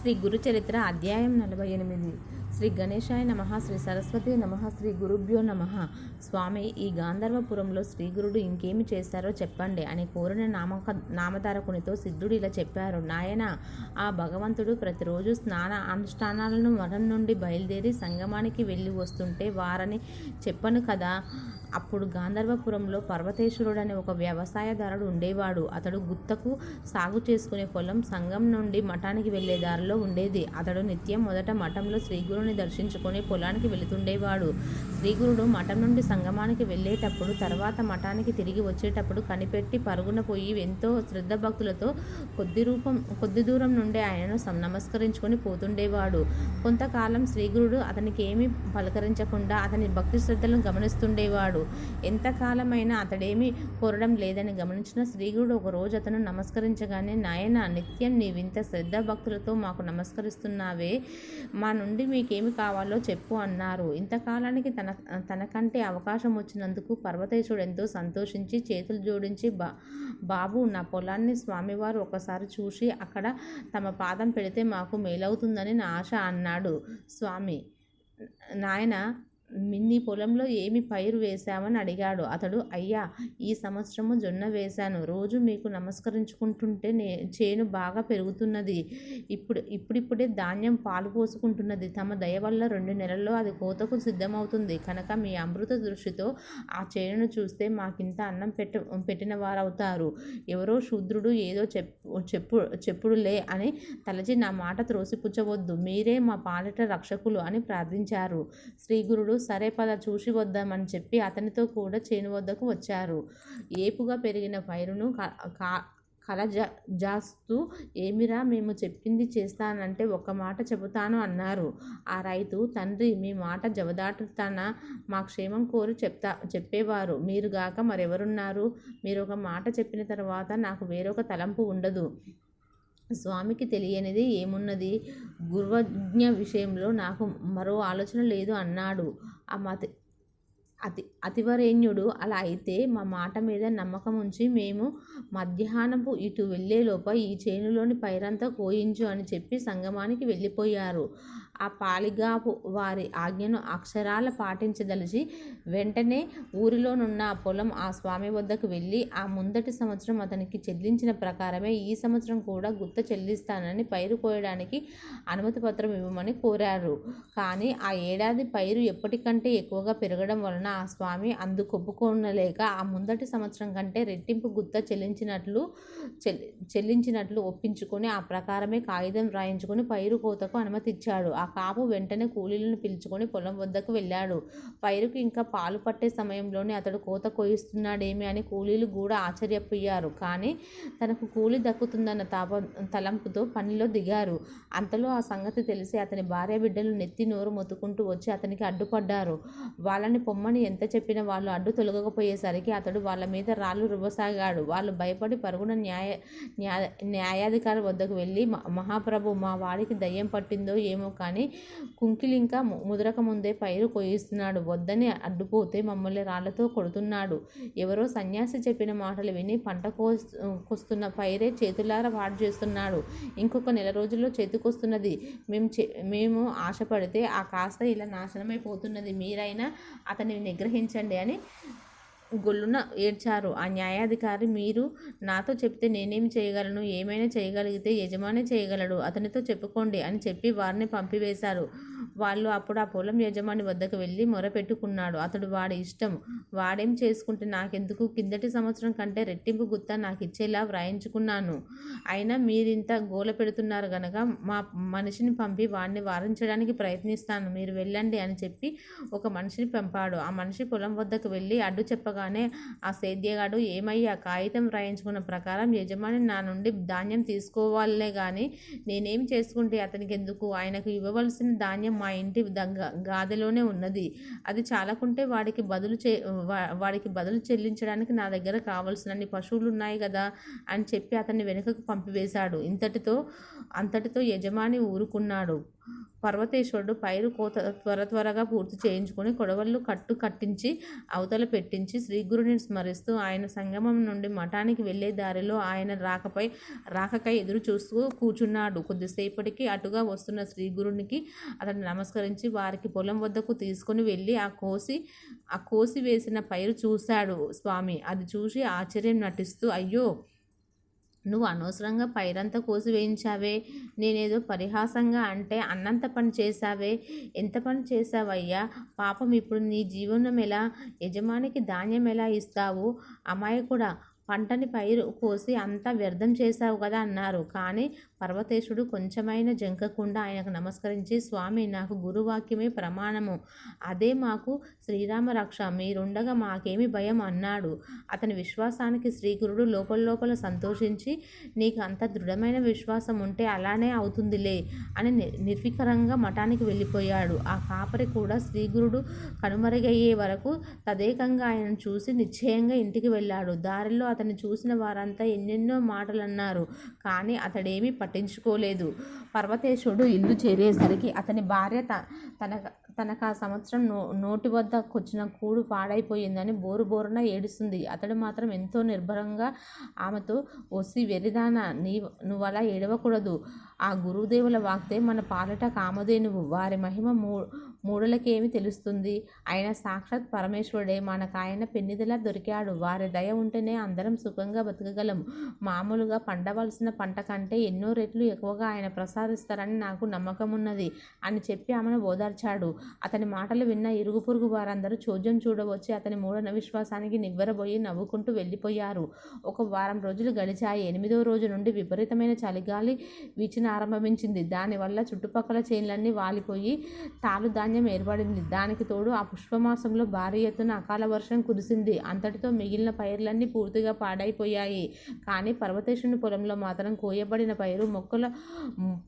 శ్రీ గురు చరిత్ర అధ్యాయం నలభై ఎనిమిది. శ్రీ గణేశాయ నమ శ్రీ సరస్వతి నమ శ్రీ గురుభ్యో నమ. స్వామి ఈ గాంధర్వపురంలో శ్రీ గురుడు ఇంకేమి చేశారో చెప్పండి అని కోరిన నామక నామధారకునితో సిద్ధుడు ఇలా చెప్పారు. నాయన ఆ భగవంతుడు ప్రతిరోజు స్నాన అనుష్ఠానాలను మఠం నుండి బయలుదేరి సంగమానికి వెళ్ళి వస్తుంటే వారని చెప్పను కదా. అప్పుడు గాంధర్వపురంలో పర్వతేశ్వరుడు అనే ఒక వ్యవసాయదారుడు ఉండేవాడు. అతడు గుత్తకు సాగు చేసుకునే పొలం సంఘం నుండి మఠానికి వెళ్ళే దారిలో ఉండేది. అతడు నిత్యం మొదట మఠంలో శ్రీగురుని దర్శించుకొని పొలానికి వెళుతుండేవాడు. శ్రీగురుడు మఠం నుండి సంగమానికి వెళ్ళేటప్పుడు తర్వాత మఠానికి తిరిగి వచ్చేటప్పుడు కనిపెట్టి పరుగున పోయి ఎంతో శ్రద్ధ భక్తులతో కొద్ది రూపం కొద్ది దూరం నుండే ఆయనను నమస్కరించుకొని పోతుండేవాడు. కొంతకాలం శ్రీగురుడు అతనికి ఏమీ పలకరించకుండా అతని భక్తి శ్రద్ధలను గమనిస్తుండేవాడు. ఎంతకాలమైనా అతడేమీ కోరడం లేదని గమనించిన శ్రీగురుడు ఒక రోజు అతను నమస్కరించగానే నాయన నిత్యం నీవింత శ్రద్ధ భక్తులతో మాకు నమస్కరిస్తున్నావే. మా నుండి మీకేమి కావాలో చెప్పు అన్నారు. ఇంతకాలానికి తన తనకంటే అవకాశం వచ్చినందుకు పర్వతేశుడు ఎంతో సంతోషించి చేతులు జోడించి బా బాబు నా పొలాన్ని స్వామివారు ఒకసారి చూసి అక్కడ తమ పాదం పెడితే మాకు మేలవుతుందని నా ఆశ అన్నాడు. స్వామి నాయన మిన్ని పొలంలో ఏమి పైరు వేశామని అడిగాడు. అతడు అయ్యా ఈ సంవత్సరము జొన్న వేశాను. రోజు మీకు నమస్కరించుకుంటుంటే నే చేను బాగా పెరుగుతున్నది. ఇప్పుడు ఇప్పుడిప్పుడే ధాన్యం పాలు పోసుకుంటున్నది. తమ దయ వల్ల రెండు నెలల్లో అది కోతకు సిద్ధమవుతుంది. కనుక మీ అమృత దృష్టితో ఆ చేనును చూస్తే మాకింత అన్నం పెట్ట పెట్టిన వారవుతారు. ఎవరో శూద్రుడు ఏదో చెప్పు చెప్పు చెప్పుడులే అని తలచి నా మాట త్రోసిపుచ్చవద్దు. మీరే మా పాలిట రక్షకులు అని ప్రార్థించారు. శ్రీగురుడు సరే పద చూసి వద్దామని చెప్పి అతనితో కూడా చేను వద్దకు వచ్చారు. ఏపుగా పెరిగిన పైరును క- కా- జాస్తూ ఏమిరా మేము చెప్పింది చేస్తానంటే ఒక మాట చెబుతాను అన్నారు. ఆ రైతు తండ్రి మీ మాట జవదాటుతాన? మా క్షేమం కోరి చెప్తా చెప్పేవారు. మీరు గాక మరెవరున్నారు? మీరు ఒక మాట చెప్పిన తర్వాత నాకు వేరొక తలంపు ఉండదు. స్వామికి తెలియనిది ఏమున్నది? గుర్వజ్ఞ విషయంలో నాకు మరో ఆలోచన లేదు అన్నాడు. ఆ మతి అతి అతివరేణ్యుడు. అలా అయితే మా మాట మీద నమ్మకం ఉంచి మేము మధ్యాహ్నపు ఇటు వెళ్ళేలోప ఈ చేనులోని పైరంతా కోయించు అని చెప్పి సంగమానికి వెళ్ళిపోయారు. ఆ పాలిగాపు వారి ఆజ్ఞను అక్షరాల పాటించదలిచి వెంటనే ఊరిలోనున్న ఆ పొలం ఆ స్వామి వద్దకు వెళ్ళి ఆ ముందటి సంవత్సరం అతనికి చెల్లించిన ప్రకారమే ఈ సంవత్సరం కూడా గుత్త చెల్లిస్తానని పైరు కోయడానికి అనుమతి పత్రం ఇవ్వమని కోరారు. కానీ ఆ ఏడాది పైరు ఎప్పటికంటే ఎక్కువగా పెరగడం వలన ఆ స్వామి అందుకొప్పుకోనలేక ఆ ముందటి సంవత్సరం కంటే రెట్టింపు గుత్త చెల్లించినట్లు చెల్లించినట్లు ఒప్పించుకొని ఆ ప్రకారమే కాగితం రాయించుకొని పైరు కోతకు అనుమతి ఇచ్చాడు ఆ కాపు వెంటనే కూలీలను పిలుచుకొని పొలం వద్దకు వెళ్ళాడు. పైరుకు ఇంకా పాలు పట్టే సమయంలోనే అతడు కోత కోయిస్తున్నాడేమి అని కూలీలు కూడా ఆశ్చర్యపోయారు. కానీ తనకు కూలి దక్కుతుందన్న తాప తలంపుతో పనిలో దిగారు. అంతలో ఆ సంగతి తెలిసి అతని భార్య బిడ్డలు నెత్తి నోరు మొత్తుకుంటూ వచ్చి అతనికి అడ్డుపడ్డారు. వాళ్ళని పొమ్మని ఎంత చెప్పినా వాళ్ళు అడ్డు తొలగకపోయేసరికి అతడు వాళ్ళ మీద రాళ్ళు రువ్వసాగాడు. వాళ్ళు భయపడి పరుగున న్యాయ న్యాయ న్యాయాధికారి వద్దకు వెళ్ళి "మ- మహాప్రభు మా వాడికి దయ్యం పట్టిందో ఏమో కానీ కుంకిలి ఇంకా ముదరక ముందే పైరు కొయిస్తున్నాడు వద్దని అడ్డుపోతే మమ్మల్ని రాళ్ళతో కొడుతున్నాడు. ఎవరో సన్యాసి చెప్పిన మాటలు విని పంట కోస్తున్న కొస్తున్న పైరే చేతులారా పాడు చేస్తున్నాడు. ఇంకొక నెల రోజుల్లో చేతికొస్తున్నది. మేము చే మేము ఆశపడితే ఆ కాస్త ఇలా నాశనమైపోతున్నది. మీరైనా అతన్ని నిగ్రహించండి అని గొల్లున ఏడ్చారు. ఆ న్యాయాధికారి మీరు నాతో చెప్తే నేనేమి చేయగలను? ఏమైనా చేయగలిగితే యజమాని చేయగలడు. అతనితో చెప్పుకోండి అని చెప్పి వారిని పంపివేశారు. వాళ్ళు అప్పుడు ఆ పొలం యజమాని వద్దకు వెళ్ళి మొరపెట్టుకున్నాడు. అతడు వాడి ఇష్టం. వాడేం చేసుకుంటే నాకెందుకు? కిందటి సంవత్సరం కంటే రెట్టింపు గుత్త నాకు ఇచ్చేలా వ్రాయించుకున్నాను. అయినా మీరింత గోల పెడుతున్నారు గనక మా మనిషిని పంపి వాడిని వారించడానికి ప్రయత్నిస్తాను. మీరు వెళ్ళండి అని చెప్పి ఒక మనిషిని పంపాడు. ఆ మనిషి పొలం వద్దకు వెళ్ళి అడ్డు చెప్పగానే ఆ సేద్యగాడు ఏమయ్యా కాగితం రాయించుకున్న ప్రకారం యజమాని నా నుండి ధాన్యం తీసుకోవాలే కానీ నేనేం చేసుకుంటే అతనికి ఎందుకు ఆయనకు ఇవ్వవలసిన ధాన్యం మా ఇంటి దగ్గ గాదెలోనే ఉన్నది. అది చాలకుంటే వాడికి బదులు చే వా- వాడికి బదులు చెల్లించడానికి నా దగ్గర కావలసినన్ని పశువులు ఉన్నాయి కదా అని చెప్పి అతన్ని వెనుకకు పంపివేశాడు. ఇంతటితో అంతటితో యజమాని ఊరుకున్నాడు. పర్వతేశ్వరుడు పైరు కోత త్వర త్వరగా పూర్తి చేయించుకొని కొడవళ్ళు కట్టు కట్టించి అవతల పెట్టించి శ్రీగురుని స్మరిస్తూ ఆయన సంగమం నుండి మఠానికి వెళ్ళే దారిలో ఆయన రాకపై రాకకై ఎదురు చూస్తూ కూర్చున్నాడు. కొద్దిసేపటికి అటుగా వస్తున్న శ్రీగురునికి అతను నమస్కరించి వారికి పొలం వద్దకు తీసుకుని వెళ్ళి ఆ కోసి ఆ కోసి వేసిన పైరు చూశాడు స్వామి. అది చూసి ఆశ్చర్యం నటిస్తూ అయ్యో! నువ్వు అనవసరంగా పైరంతా కోసి వేయించావే నేనేదో పరిహాసంగా అంటే అన్నంత పని చేశావే ఎంత పని చేశావయ్యా? పాపం ఇప్పుడు నీ జీవనం ఎలా? యజమానికి ధాన్యం ఎలా ఇస్తావు? అమ్మాయి కూడా పంటని పైరు కోసి అంతా వ్యర్థం చేశావు కదా అన్నారు. కానీ పర్వతేశుడు కొంచెమైన జంకకుండా ఆయనకు నమస్కరించి స్వామి నాకు గురువాక్యమే ప్రమాణము. అదే మాకు శ్రీరామ రక్ష. మీరుండగా మాకేమి భయం అన్నాడు. అతని విశ్వాసానికి శ్రీగురుడు లోపల లోపల సంతోషించి నీకు అంత దృఢమైన విశ్వాసం ఉంటే అలానే అవుతుందిలే అని నిర్వికరంగా మఠానికి వెళ్ళిపోయాడు. ఆ కాపరి కూడా శ్రీగురుడు కనుమరుగయ్యే వరకు తదేకంగా ఆయనను చూసి నిశ్చయంగా ఇంటికి వెళ్ళాడు. దారిలో అతన్ని చూసిన వారంతా ఎన్నెన్నో మాటలు అన్నారు కానీ అతడేమీ పట్టించుకోలేదు. పర్వతేశుడు ఇల్లు చేరేసరికి అతని భార్య తన తనకు ఆ సంవత్సరం నో నోటి వద్దకొచ్చిన కూడు పాడైపోయిందని బోరు బోరున ఏడుస్తుంది. అతడు మాత్రం ఎంతో నిర్భరంగా ఆమెతో వసి వెరిదాన నీ నువ్వు అలా ఏడవకూడదు. ఆ గురుదేవుల వాక్తే మన పాలట కామధేనువు. వారి మహిమ మూ మూడులకేమి తెలుస్తుంది? ఆయన సాక్షాత్ పరమేశ్వరుడే మనకాయన పెన్నిదిలా దొరికాడు. వారి దయ ఉంటేనే అందరం సుఖంగా బతకగలం. మామూలుగా పండవలసిన పంట కంటే ఎన్నో రెట్లు ఎక్కువగా ఆయన ప్రసాదిస్తారని నాకు నమ్మకం ఉన్నది అని చెప్పి ఆమెను ఓదార్చాడు. అతని మాటలు విన్న ఇరుగు పొరుగు వారందరూ చోద్యం చూడవచ్చి అతని మూఢ విశ్వాసానికి నివ్వెరబోయి నవ్వుకుంటూ వెళ్ళిపోయారు. ఒక వారం రోజులు గడిచాయి. ఎనిమిదో రోజు నుండి విపరీతమైన చలిగాలి వీచిన ఆరంభించింది. దానివల్ల చుట్టుపక్కల చేనులన్నీ వాలిపోయి తాలు ధాన్యం ఏర్పడింది. దానికి తోడు ఆ పుష్పమాసంలో భారీ ఎత్తున అకాల వర్షం కురిసింది. అంతటితో మిగిలిన పైర్లన్నీ పూర్తిగా పాడైపోయాయి. కానీ పర్వతేశుని పొలంలో మాత్రం కోయబడిన పైరు మొక్కల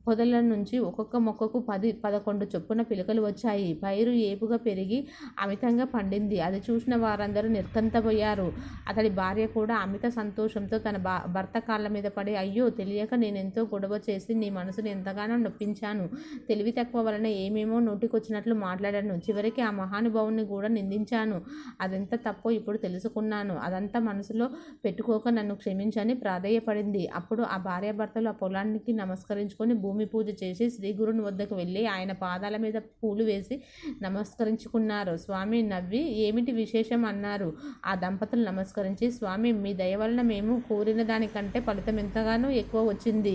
పొదల నుంచి ఒక్కొక్క మొక్కకు పది పదకొండు చొప్పున పిలకలు వచ్చాయి. పైరు ఏపుగా పెరిగి అమితంగా పండింది. అది చూసిన వారందరూ నిర్కంతపోయారు అతడి భార్య కూడా అమిత సంతోషంతో తన భర్త కాళ్ళ మీద పడి అయ్యో తెలియక నేను ఎంతో గొడవ చేసి నీ మనసును ఎంతగానో నొప్పించాను. తెలివి తక్కువ వలన ఏమేమో నోటికొచ్చినట్లు మాట్లాడాను. చివరికి ఆ మహానుభావుని కూడా నిందించాను. అదెంత తప్పో ఇప్పుడు తెలుసుకున్నాను. అదంతా మనసులో పెట్టుకోక నన్ను క్షమించని ప్రాధేయపడింది. అప్పుడు ఆ భార్యాభర్తలు ఆ పొలానికి నమస్కరించుకొని భూమి పూజ చేసి శ్రీగురుని వద్దకు వెళ్ళి ఆయన పాదాల మీద పూలు వేసి నమస్కరించుకున్నారు. స్వామి నవ్వి ఏమిటి విశేషం? అన్నారు. ఆ దంపతులు నమస్కరించి స్వామి మీ దయ వలన మేము కోరిన దానికంటే ఫలితం ఎంతగానో ఎక్కువ వచ్చింది.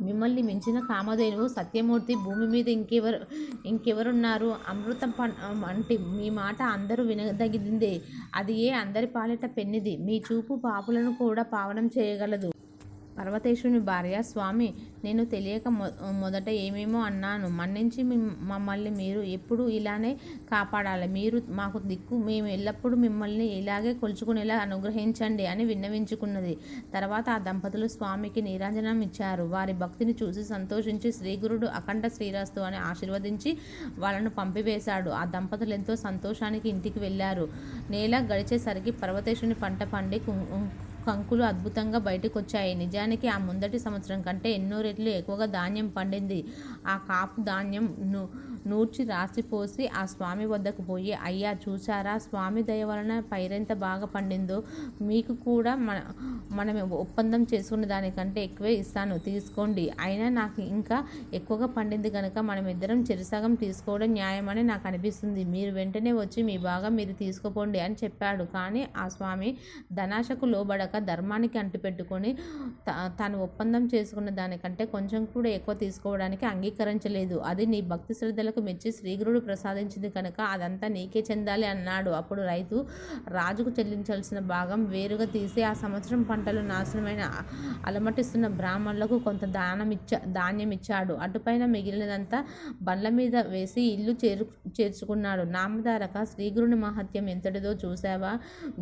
మిమ్మల్ని మించిన కామధేనువు సత్యమూర్తి భూమి మీద ఇంకెవరు ఇంకెవరున్నారు? అమృతం అంటే మీ మాట అందరూ వినదగిందే అది ఏ అందరి పాలిట పెన్నిది? మీ చూపు పాపులను కూడా పావనం చేయగలదు. పర్వతేశుని భార్య స్వామి నేను తెలియక మొ మొదట ఏమేమో అన్నాను. మన్నించి మమ్మల్ని మీరు ఎప్పుడు ఇలానే కాపాడాలి. మీరు మాకు దిక్కు మేము ఎల్లప్పుడూ మిమ్మల్ని ఇలాగే కొలుచుకునేలా అనుగ్రహించండి అని విన్నవించుకున్నది. తర్వాత ఆ దంపతులు స్వామికి నీరాజనం ఇచ్చారు. వారి భక్తిని చూసి సంతోషించి శ్రీగురుడు అఖండ శ్రీరాస్తు అని ఆశీర్వదించి వాళ్ళను పంపివేశాడు. ఆ దంపతులు ఎంతో సంతోషానికి ఇంటికి వెళ్ళారు. నేల గడిచేసరికి పర్వతేశుని పంట పండి కంకులు అద్భుతంగా బయటకొచ్చాయి. నిజానికి ఆ ముందటి సంవత్సరం కంటే ఎన్నో రెట్లు ఎక్కువగా ధాన్యం పండింది. ఆ కాపు ధాన్యం నూర్చి రాసిపోసి ఆ స్వామి వద్దకు పోయి అయ్యా చూసారా స్వామి దయ వలన పైరెంత బాగా పండిందో? మీకు కూడా మన మనం ఒప్పందం చేసుకున్న దానికంటే ఎక్కువే ఇస్తాను. తీసుకోండి. అయినా నాకు ఇంకా ఎక్కువగా పండింది కనుక మనం ఇద్దరం చెరిసగం తీసుకోవడం న్యాయమని నాకు అనిపిస్తుంది. మీరు వెంటనే వచ్చి మీ భాగం మీరు తీసుకోపోండి అని చెప్పాడు. కానీ ఆ స్వామి ధనాశకు లోబడ లోబడక ధర్మానికి అంటిపెట్టుకొని తాను ఒప్పందం చేసుకున్న దానికంటే కొంచెం కూడా ఎక్కువ తీసుకోవడానికి అంగీకరించలేదు. అది నీ భక్తి శ్రద్ధలకు మెచ్చి శ్రీగురుడు ప్రసాదించింది కనుక అదంతా నీకే చెందాలి అన్నాడు. అప్పుడు రైతు రాజుకు చెల్లించాల్సిన భాగం వేరుగా తీసి ఆ సంవత్సరం పంటలు నాశనమైన అలమటిస్తున్న బ్రాహ్మణులకు కొంత దానం ఇచ్చా ధాన్యం ఇచ్చాడు అటుపైన మిగిలినదంతా బండ్ల మీద వేసి ఇల్లు చేరు చేర్చుకున్నాడు. నామధారక శ్రీగురుని మహత్యం ఎంతటిదో చూసావా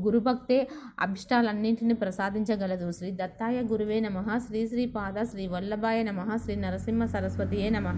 గురుభక్తే అభిష్టాలన్నింటినీ ప్రసాదించగలదు. శ్రీ దత్తాయ గురువే నమ. శ్రీ శ్రీ పాద శ్రీ వల్లభాయ నమ. శ్రీ నరసింహ సరస్వతియే నమ.